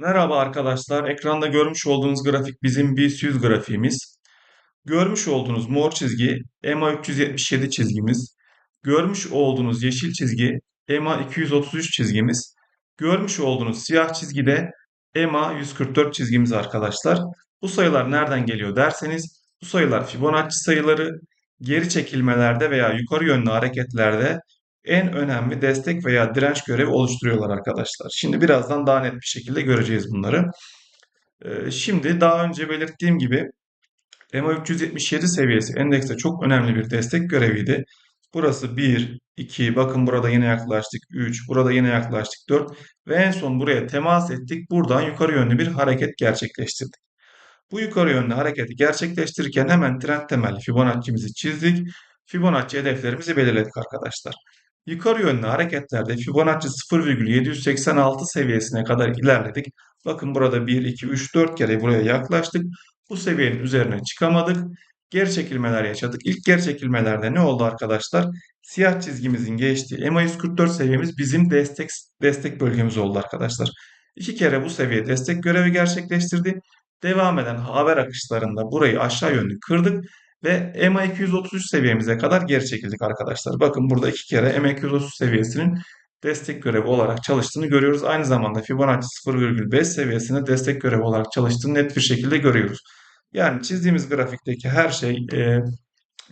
Merhaba arkadaşlar. Ekranda görmüş olduğunuz grafik bizim BIST 100 grafiğimiz. Görmüş olduğunuz mor çizgi EMA 377 çizgimiz. Görmüş olduğunuz yeşil çizgi EMA 233 çizgimiz. Görmüş olduğunuz siyah çizgi de EMA 144 çizgimiz arkadaşlar. Bu sayılar nereden geliyor derseniz bu sayılar Fibonacci sayıları geri çekilmelerde veya yukarı yönlü hareketlerde en önemli destek veya direnç görevi oluşturuyorlar arkadaşlar. Şimdi birazdan daha net bir şekilde göreceğiz bunları. Ee, şimdi daha önce belirttiğim gibi EMA 377 seviyesi endekste çok önemli bir destek göreviydi. Burası 1, 2, bakın burada yine yaklaştık 3, burada yine yaklaştık 4 ve en son buraya temas ettik. Buradan yukarı yönlü bir hareket gerçekleştirdik. Bu yukarı yönlü hareketi gerçekleştirirken hemen trend temelli Fibonacci'mizi çizdik. Fibonacci hedeflerimizi belirledik arkadaşlar. Yukarı yönlü hareketlerde Fibonacci 0,786 seviyesine kadar ilerledik. Bakın burada 1, 2, 3, 4 kere buraya yaklaştık. Bu seviyenin üzerine çıkamadık. Geri çekilmeler yaşadık. İlk geri çekilmelerde ne oldu arkadaşlar? Siyah çizgimizin geçtiği EMA 144 seviyemiz bizim destek destek bölgemiz oldu arkadaşlar. İki kere bu seviye destek görevi gerçekleştirdi. Devam eden haber akışlarında burayı aşağı yönlü kırdık ve EMA 233 seviyemize kadar geri çekildik arkadaşlar. Bakın burada iki kere EMA 230 seviyesinin destek görevi olarak çalıştığını görüyoruz. Aynı zamanda Fibonacci 0,5 seviyesine destek görevi olarak çalıştığını net bir şekilde görüyoruz. Yani çizdiğimiz grafikteki her şey e,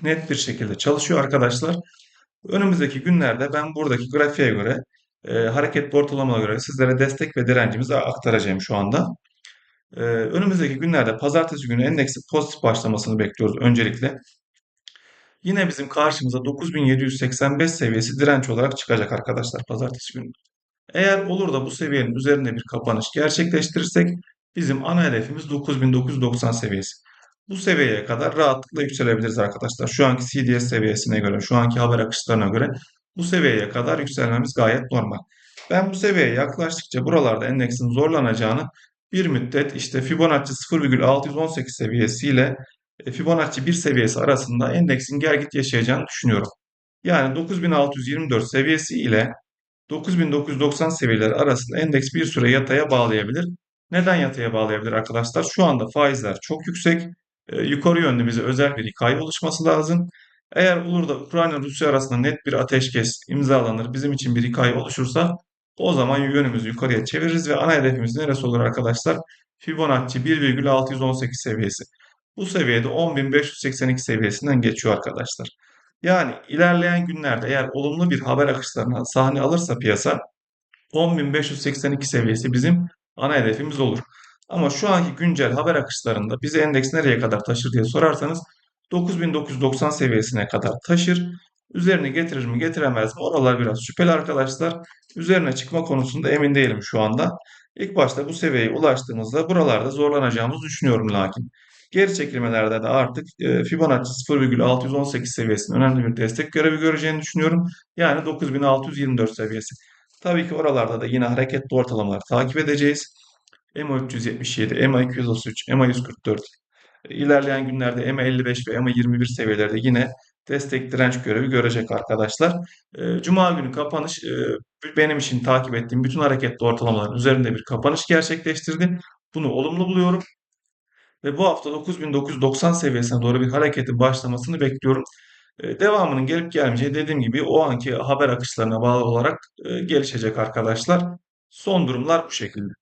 net bir şekilde çalışıyor arkadaşlar. Önümüzdeki günlerde ben buradaki grafiğe göre e, hareketli ortalamaya göre sizlere destek ve direncimizi aktaracağım şu anda. Ee, önümüzdeki günlerde pazartesi günü endeksin pozitif başlamasını bekliyoruz öncelikle. Yine bizim karşımıza 9785 seviyesi direnç olarak çıkacak arkadaşlar pazartesi günü. Eğer olur da bu seviyenin üzerinde bir kapanış gerçekleştirirsek bizim ana hedefimiz 9990 seviyesi. Bu seviyeye kadar rahatlıkla yükselebiliriz arkadaşlar. Şu anki CDS seviyesine göre, şu anki haber akışlarına göre bu seviyeye kadar yükselmemiz gayet normal. Ben bu seviyeye yaklaştıkça buralarda endeksin zorlanacağını bir müddet işte Fibonacci 0,618 seviyesiyle e, Fibonacci 1 seviyesi arasında endeksin gel git yaşayacağını düşünüyorum. Yani 9624 seviyesi ile 9990 seviyeleri arasında endeks bir süre yataya bağlayabilir. Neden yataya bağlayabilir arkadaşlar? Şu anda faizler çok yüksek. E, yukarı yönlü özel bir hikaye oluşması lazım. Eğer olur da Ukrayna Rusya arasında net bir ateşkes imzalanır, bizim için bir hikaye oluşursa o zaman yönümüzü yukarıya çeviririz ve ana hedefimiz neresi olur arkadaşlar? Fibonacci 1,618 seviyesi. Bu seviyede 10.582 seviyesinden geçiyor arkadaşlar. Yani ilerleyen günlerde eğer olumlu bir haber akışlarına sahne alırsa piyasa 10.582 seviyesi bizim ana hedefimiz olur. Ama şu anki güncel haber akışlarında bizi endeks nereye kadar taşır diye sorarsanız 9990 seviyesine kadar taşır. Üzerine getirir mi getiremez mi? Oralar biraz şüpheli arkadaşlar. Üzerine çıkma konusunda emin değilim şu anda. İlk başta bu seviyeye ulaştığımızda buralarda zorlanacağımızı düşünüyorum lakin. Geri çekilmelerde de artık e, Fibonacci 0,618 seviyesinin önemli bir destek görevi göreceğini düşünüyorum. Yani 9624 seviyesi. Tabii ki oralarda da yine hareketli ortalamalar takip edeceğiz. EMA 377, EMA 233, EMA 144. İlerleyen günlerde EMA 55 ve EMA 21 seviyelerde yine destek direnç görevi görecek arkadaşlar. Ee, Cuma günü kapanış e, benim için takip ettiğim bütün hareketli ortalamaların üzerinde bir kapanış gerçekleştirdi. Bunu olumlu buluyorum. Ve bu hafta 9990 seviyesine doğru bir hareketin başlamasını bekliyorum. Ee, devamının gelip gelmeyeceği dediğim gibi o anki haber akışlarına bağlı olarak e, gelişecek arkadaşlar. Son durumlar bu şekilde.